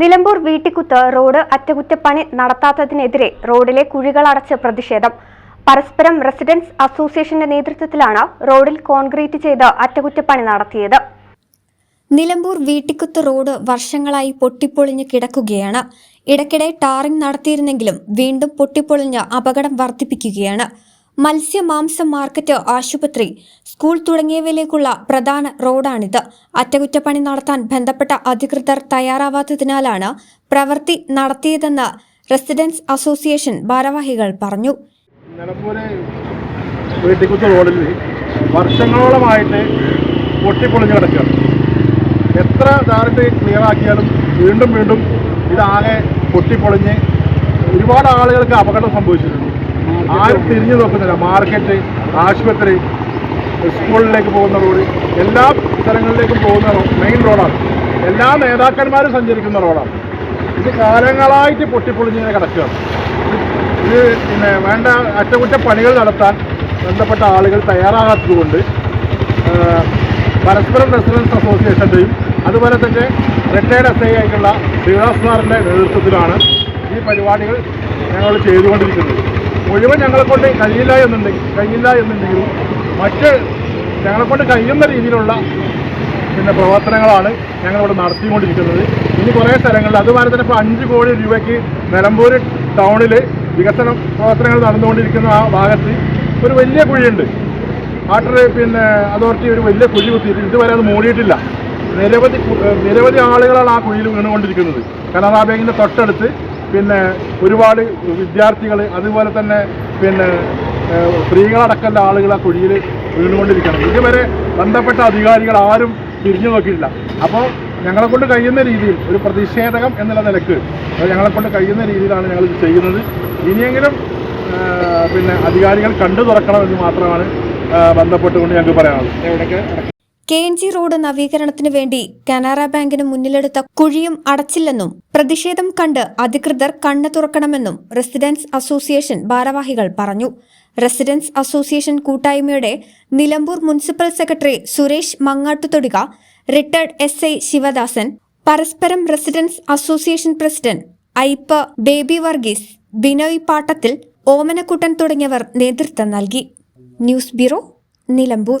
Nilambur വീട്ടിക്കുത്ത് road അറ്റകുറ്റപ്പണി നടത്താത്തതിനെതിരെ റോഡിലെ കുഴികളടച്ച് പ്രതിഷേധം. പരസ്പരം റെസിഡൻസ് അസോസിയേഷന്റെ നേതൃത്വത്തിലാണ് റോഡിൽ കോൺക്രീറ്റ് ചെയ്ത് അറ്റകുറ്റപ്പണി നടത്തിയത്. നിലമ്പൂർ വീട്ടിക്കുത്ത് റോഡ് വർഷങ്ങളായി പൊട്ടിപ്പൊളിഞ്ഞ് കിടക്കുകയാണ്. ഇടയ്ക്കിടെ ടാറിംഗ് നടത്തിയിരുന്നെങ്കിലും വീണ്ടും പൊട്ടിപ്പൊളിഞ്ഞ് അപകടം വർദ്ധിപ്പിക്കുകയാണ്. മത്സ്യ മാംസം മാർക്കറ്റ് ആശുപത്രി. സ്കൂൾ തുടങ്ങിയവയിലേക്കുള്ള പ്രധാന റോഡാണിത്. അറ്റകുറ്റപ്പണി നടത്താൻ ബന്ധപ്പെട്ട അധികൃതർ തയ്യാറാവാത്തതിനാലാണ് പ്രവൃത്തി നടത്തിയതെന്ന് റെസിഡൻസ് അസോസിയേഷൻ ഭാരവാഹികൾ പറഞ്ഞു. റോഡിൽ വർഷങ്ങളോളമായിട്ട് പൊട്ടിപ്പൊളിഞ്ഞ് കിടക്കുകയാണ്. എത്ര ടാറിട്ട് ക്ലിയർ ആക്കിയാലും വീണ്ടും വീണ്ടും ഇതാകെ പൊട്ടിപ്പൊളിഞ്ഞ് ഒരുപാട് ആളുകൾക്ക് അപകടം സംഭവിച്ചിട്ടുണ്ട്. ആരും തിരിഞ്ഞു നോക്കുന്നില്ല. മാർക്കറ്റ് ആശുപത്രി സ്കൂളിലേക്ക് പോകുന്ന റോഡ് എല്ലാ സ്ഥലങ്ങളിലേക്കും പോകുന്ന മെയിൻ റോഡാണ് എല്ലാ നേതാക്കന്മാരും സഞ്ചരിക്കുന്ന റോഡാണ് ഇത് കാലങ്ങളായിട്ട് പൊട്ടിപ്പൊളിഞ്ഞിങ്ങനെ കിടക്കുകയാണ്. ഇത് പിന്നെ വേണ്ട അറ്റകുറ്റപ്പണികൾ നടത്താൻ ബന്ധപ്പെട്ട ആളുകൾ തയ്യാറാകാത്തതുകൊണ്ട് പരസ്പരം റെസിഡൻസ് അസോസിയേഷന്റെയും അതുപോലെ തന്നെ റിട്ടയർഡ് എസ് ഐ ആയിട്ടുള്ള ശ്രീനിവാസ് സാറിന്റെ നേതൃത്വത്തിലാണ് ഈ പരിപാടികൾ ഞങ്ങൾ ചെയ്തുകൊണ്ടിരിക്കുന്നത്. മുഴുവൻ ഞങ്ങളെ കൊണ്ട് കഴിയില്ല എന്നുണ്ടെങ്കിൽ കഴിയില്ല എന്നുണ്ടെങ്കിലും മറ്റ് ഞങ്ങളെ കൊണ്ട് കഴിയുന്ന രീതിയിലുള്ള പിന്നെ പ്രവർത്തനങ്ങളാണ് ഞങ്ങളിവിടെ നടത്തിക്കൊണ്ടിരിക്കുന്നത്. ഇനി കുറേ സ്ഥലങ്ങളിൽ അതുപോലെ തന്നെ ഇപ്പോൾ അഞ്ച് കോടി രൂപയ്ക്ക് നിലമ്പൂർ ടൗണിൽ വികസന പ്രവർത്തനങ്ങൾ നടന്നുകൊണ്ടിരിക്കുന്ന ആ ഭാഗത്ത് ഒരു വലിയ കുഴിയുണ്ട്. വാട്ടർ പിന്നെ അതോറിറ്റി ഒരു വലിയ കുഴി കുത്തിയിട്ട് ഇതുവരെ അത് മൂടിയിട്ടില്ല. നിരവധി നിരവധി ആളുകളാണ് ആ കുഴിയിൽ വീണുകൊണ്ടിരിക്കുന്നത്. കനറാ ബാങ്കിന്റെ തൊട്ടടുത്ത് പിന്നെ ഒരുപാട് വിദ്യാർത്ഥികൾ അതുപോലെ തന്നെ പിന്നെ സ്ത്രീകളടക്കമുള്ള ആളുകൾ ആ കുഴിയിൽ വീണുകൊണ്ടിരിക്കണം ഇതുവരെ ബന്ധപ്പെട്ട അധികാരികൾ ആരും തിരിഞ്ഞു നോക്കിയിട്ടില്ല. അപ്പോൾ ഞങ്ങളെ കൊണ്ട് കഴിയുന്ന രീതിയിൽ ഒരു പ്രതിഷേധകം എന്നുള്ള നിലയ്ക്ക് ഞങ്ങളെ കൊണ്ട് കഴിയുന്ന രീതിയിലാണ് ഞങ്ങൾ ഇത് ചെയ്യുന്നത്. ഇനിയെങ്കിലും പിന്നെ അധികാരികൾ കണ്ടു തുറക്കണമെന്ന് മാത്രമാണ് ബന്ധപ്പെട്ടുകൊണ്ട് ഞങ്ങൾക്ക് പറയാനുള്ളത്. കെ എൻ ജി റോഡ് നവീകരണത്തിനു വേണ്ടി കനറ ബാങ്കിന് മുന്നിലെടുത്ത കുഴിയും അടച്ചില്ലെന്നും പ്രതിഷേധം കണ്ട് അധികൃതർ കണ്ണു തുറക്കണമെന്നും റെസിഡൻസ് അസോസിയേഷൻ ഭാരവാഹികൾ പറഞ്ഞു. റെസിഡൻസ് അസോസിയേഷൻ കൂട്ടായ്മയുടെ Nilambur municipal secretary Suresh Mangattuthodika retired S I Sivadasan പരസ്പരം residence association president Aippa Baby Varghese Binoy Pattathil Omanakuttan തുടങ്ങിയവർ നേതൃത്വം നൽകി. News bureau Nilambur.